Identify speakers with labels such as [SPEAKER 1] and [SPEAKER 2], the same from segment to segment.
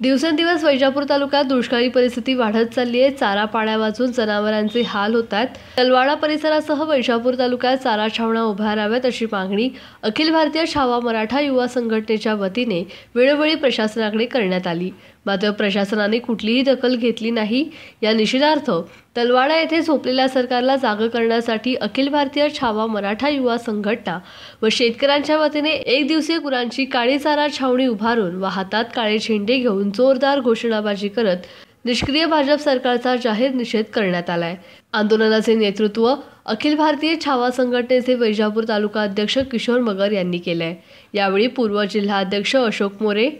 [SPEAKER 1] दिवसेंदिवस वैजापूर तालुक्यात दुष्काळी परिस्थिती वाढत चालली आहे चारा पाण्या वाचून जनावरांचे हाल होत आहेत तलवाडा परिसरासह वैजापूर तालुक्यात चारा छावण्या राहाव्यात अशी मागणी अखिल भारतीय छावा मराठा युवा संघटनेच्या वतीने वेळोवेळी प्रशासनाकडे करण्यात आली. मात्र प्रशासनाने कुठलीही दखल घेतली नाही. या निषेधार्थ तलवाडा येथे झोपलेल्या सरकारला जाग करण्यासाठी अखिल भारतीय छावा मराठा युवा संघटना व शेतकऱ्यांच्या वतीने एक दिवसीय गुरांची काळी चारा छावणी उभारून व हातात काळे झेंडे घेऊन जोरदार घोषणाबाजी करत निष्क्रिय भाजप सरकारचा जाहीर निषेध करण्यात आलाय. आंदोलनाचे नेतृत्व अखिल भारतीय छावा संघटनेचे वैजापूर तालुका अध्यक्ष किशोर मगर यांनी केलंय. यावेळी पूर्व जिल्हा अध्यक्ष अशोक मोरे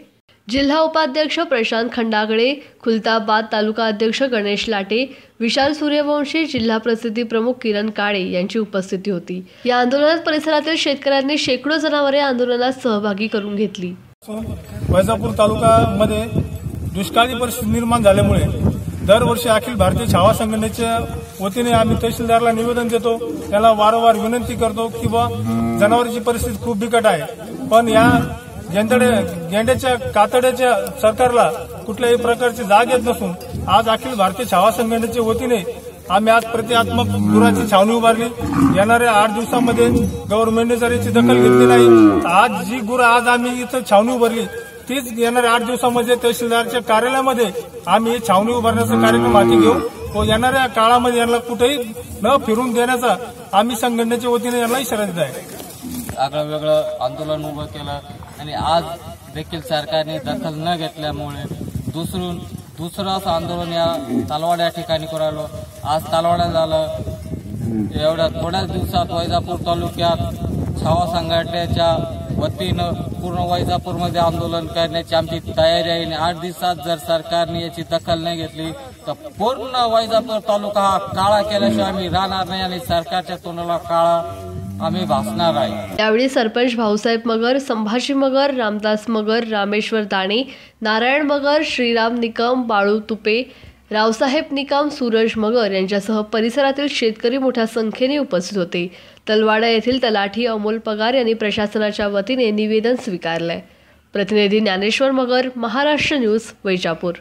[SPEAKER 1] जिल्हा उपाध्यक्ष प्रशांत खंडागळे खुलताबाद तालुका अध्यक्ष गणेश लाटे विशाल सूर्यवंशी जिल्हा प्रसिद्धी प्रमुख किरण काळे यांची उपस्थिती होती. या आंदोलनात परिसरातील शेतकऱ्यांनी शेकडो जनावरे आंदोलनात सहभागी करून घेतली.
[SPEAKER 2] वैजापूर तालुक्यामध्ये दुष्काळी परिस्थिती निर्माण झाल्यामुळे दरवर्षी अखिल भारतीय छावा संघटनेच्या वतीने आम्ही तहसीलदारला निवेदन देतो. त्याला वारंवार विनंती करतो की बा जनावरांची परिस्थिती खूप बिकट आहे. पण या गेंदडे गेंड्याच्या कातड्याच्या सरकारला कुठल्याही प्रकारची जाग येत नसून आज अखिल भारतीय छावा संघटनेच्या वतीने आम्ही आज प्रतिहात्मक गुराची छावणी उभारली. येणाऱ्या आठ दिवसामध्ये गव्हर्नमेंटने जर याची दखल घेतली नाही आज जी गुरं आज आम्ही इथं छावणी उभारली तीच येणाऱ्या आठ दिवसामध्ये तहसीलदारच्या कार्यालयामध्ये आम्ही छावणी उभारण्याचा कार्यक्रम हाती घेऊ. व येणाऱ्या काळामध्ये यांना कुठेही न फिरून देण्याचा आम्ही संघटनेच्या वतीने यांना इशारा दिला आहे.
[SPEAKER 3] आगळं वेगळं आंदोलन उभं केलं. आणि आज देखील सरकारने दखल न घेतल्यामुळे दुसरून दुसरं असं आंदोलन या तालवाड या ठिकाणी करायलो आज तालवाडा झालं. एवढ्या थोड्याच दिवसात वैजापूर तालुक्यात छावा संघटनेच्या वतीनं पूर्ण वैजापूरमध्ये आंदोलन करण्याची आमची तयारी आहे. आणि आठ दिवसात जर सरकारने याची दखल नाही घेतली तर पूर्ण वैजापूर तालुका हा काळा केल्याशिवाय आम्ही राहणार नाही आणि सरकारच्या तोंडाला काळा आम्ही भासणार आहे.
[SPEAKER 1] यावेळी सरपंच भाऊसाहेब मगर संभाजी मगर रामदास मगर रामेश्वर दाणे नारायण मगर श्रीराम निकम बाळू तुपे रावसाहेब निकम सूरज मगर यांच्यासह परिसरातील शेतकरी मोठ्या संख्येने उपस्थित होते. तलवाडा येथील तलाठी अमोल पगार यांनी प्रशासनाच्या वतीने निवेदन स्वीकारलंय. प्रतिनिधी ज्ञानेश्वर मगर महाराष्ट्र न्यूज वैजापूर.